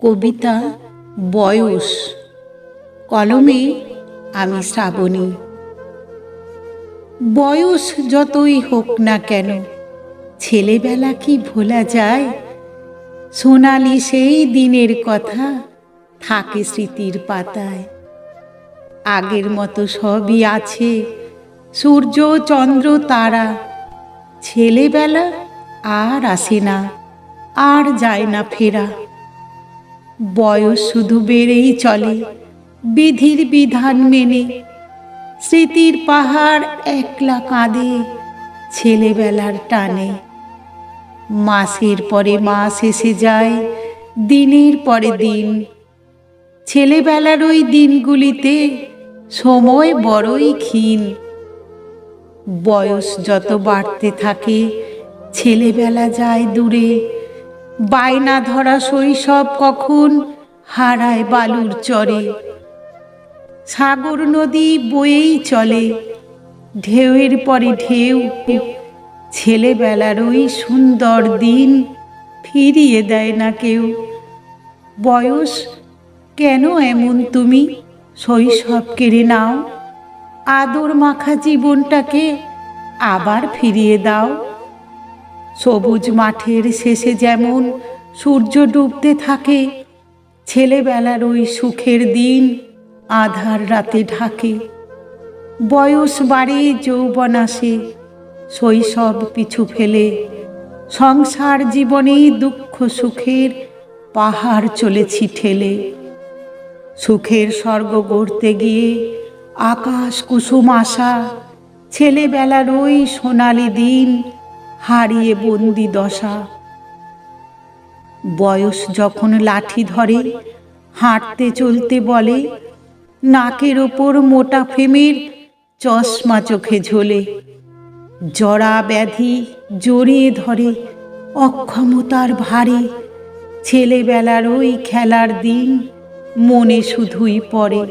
কবিতা বয়স। কলমে আমি শ্রাবণী। বয়স যতই হোক না কেন, ছেলেবেলা কি ভোলা যায়? সোনালি সেই দিনের কথা থাকে স্মৃতির পাতায়। আগের মতো সবই আছে, সূর্য, চন্দ্র, তারা। ছেলেবেলা আর আসে না, আর যায় না ফেরা। বয়স শুধু বেড়েই চলে। বিধির বিধান মেনে স্মৃতির পাহাড় একলা কাঁদে ছেলেবেলার টানে। মাসের পরে মাস এসে যায়, দিনের পরে দিন। ছেলেবেলার ওই দিনগুলিতে সময় বড়ই ক্ষীণ। বয়স যত বাড়তে থাকে, ছেলেবেলা যায় দূরে বায়না ধরা শৈশব কখন হারায় বালুর চরে। সাগর নদী বয়েই চলে, ঢেউয়ের পরে ঢেউ, ছেলেবেলার ওই সুন্দর দিন ফিরিয়ে দেয় না কেউ। বয়স কেন এমন তুমি? শৈশব কেড়ে নাও। আদর মাখা জীবনটাকে আবার ফিরিয়ে দাও। সবুজ মাঠের শেষে যেমন সূর্য ডুবতে থাকে, ছেলেবেলার ওই সুখের দিন আধার রাতে ঢাকে। বয়স বাড়ে, যৌবন আসে, শৈশব পিছু ফেলে। সংসার জীবনে দুঃখ সুখের পাহাড় চলেছি ঠেলে। সুখের স্বর্গ গড়তে গিয়ে আকাশ কুসুম আশা, ছেলেবেলার ওই সোনালি দিন হারিয়ে বন্দি দশা। বয়স যখন লাঠি ধরে, হাঁটতে চলতে বলে, নাকের ওপর মোটা ফেমের চশমা চোখে ঝোলে। জরা ব্যাধি জড়িয়ে ধরে, অক্ষমতার ভারে, ছেলেবেলার ওই খেলার দিন মনে শুধুই পড়ে।